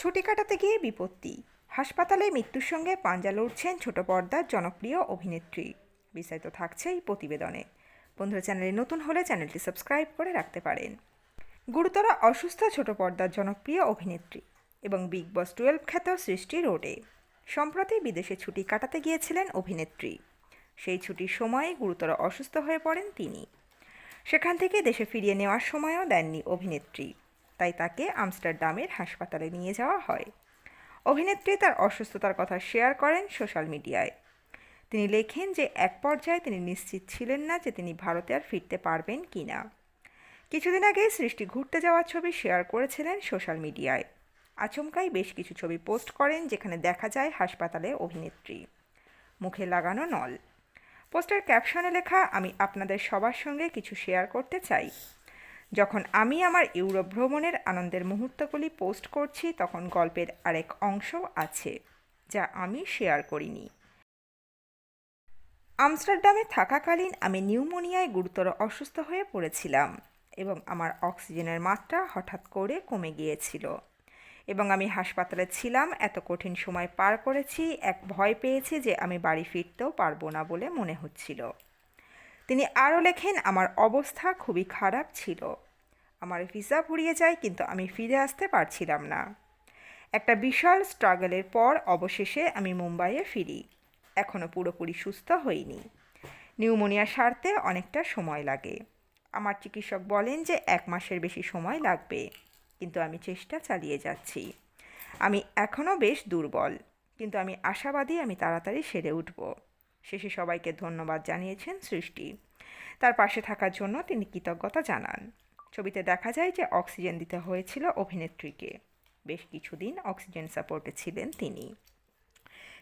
ছুটি কাটাতে গিয়ে বিপত্তি। হাসপাতালে মৃত্যুর সঙ্গে পাঞ্জা লড়ছেন ছোট পর্দার জনপ্রিয় অভিনেত্রী। বিস্তারিত থাকছে এই প্রতিবেদনে। বন্ধুরা, চ্যানেলে নতুন হলে চ্যানেলটি সাবস্ক্রাইব করে রাখতে পারেন। গুরুতর অসুস্থ ছোট পর্দার জনপ্রিয় অভিনেত্রী এবং বিগ বস টুয়েলভ খ্যাত সৃষ্টি রোডে। সম্প্রতি বিদেশে ছুটি কাটাতে গিয়েছিলেন অভিনেত্রী। সেই ছুটির সময়ে গুরুতর অসুস্থ হয়ে পড়েন তিনি। সেখান থেকে দেশে ফিরিয়ে নেওয়ার সময়ও দেননি অভিনেত্রী। তাই তাকে আমস্টারডামের হাসপাতালে নিয়ে যাওয়া হয়। অভিনেত্রী তার অসুস্থতার কথা শেয়ার করেন সোশ্যাল মিডিয়ায়। তিনি লেখেন যে এক পর্যায়ে তিনি নিশ্চিত ছিলেন না যে তিনি ভারতে আর ফিরতে পারবেন কি না। কিছুদিন আগে সৃষ্টি ঘুরতে যাওয়ার ছবি শেয়ার করেছিলেন সোশ্যাল মিডিয়ায়। আচমকাই বেশ কিছু ছবি পোস্ট করেন যেখানে দেখা যায় হাসপাতালে অভিনেত্রী। মুখে লাগানো নল। পোস্টের ক্যাপশনে লেখা, আমি আপনাদের সবার সঙ্গে কিছু শেয়ার করতে চাই। যখন আমি আমার ইউরোপ ভ্রমণের আনন্দের মুহূর্তগুলি পোস্ট করছি, তখন গল্পের আরেক অংশ আছে, যা আমি শেয়ার করিনি। আমস্টারডামে থাকাকালীন আমি নিউমোনিয়ায় গুরুতর অসুস্থ হয়ে পড়েছিলাম এবং আমার অক্সিজেনের মাত্রা হঠাৎ করে কমে গিয়েছিল এবং আমি হাসপাতালে ছিলাম, এত কঠিন সময় পার করেছি, এক ভয় পেয়েছি যে আমি বাড়ি ফিরতেও পারব না বলে মনে হচ্ছিল। তিনি আরও লেখেন, আমার অবস্থা খুবই খারাপ ছিল। আমার ভিসা ফুরিয়ে যায়, কিন্তু আমি ফিরে আসতে পারছিলাম না। একটা বিশাল স্ট্রাগলের পর অবশেষে আমি মুম্বাইয়ে ফিরি। এখনও পুরোপুরি সুস্থ হইনি। নিউমোনিয়া সারতে অনেকটা সময় লাগে। আমার চিকিৎসক বলেন যে এক মাসের বেশি সময় লাগবে, কিন্তু আমি চেষ্টা চালিয়ে যাচ্ছি। আমি এখনও বেশ দুর্বল, কিন্তু আমি আশাবাদী আমি তাড়াতাড়ি সেরে উঠব। শেষে সবাইকে ধন্যবাদ জানিয়েছেন সৃষ্টি। তার পাশে থাকার জন্য তিনি কৃতজ্ঞতা জানান। ছবিতে দেখা যায় যে অক্সিজেন দিতে হয়েছিল অভিনেত্রীকে। বেশ কিছুদিন অক্সিজেন সাপোর্টে ছিলেন তিনি।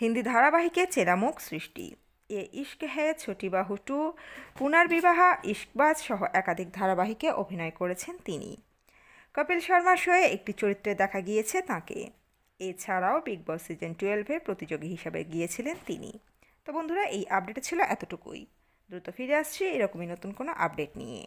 হিন্দি ধারাবাহিকে চেরামুখ সৃষ্টি। এ ইশক হে, ছোটি বাহু টু পুনর্বিবাহা ইশকবাজ সহ একাধিক ধারাবাহিকে অভিনয় করেছেন তিনি। কপিল শর্মা শোয়ে একটি চরিত্রে দেখা গিয়েছে তাকে। এছাড়াও বিগ বস সিজন টুয়েলভে প্রতিযোগী হিসাবে গিয়েছিলেন তিনি। তো বন্ধুরা, এই আপডেট ছিল এতটুকুই। দ্রুত ফিরে আসছি এরকমই নতুন কোনো আপডেট নিয়ে।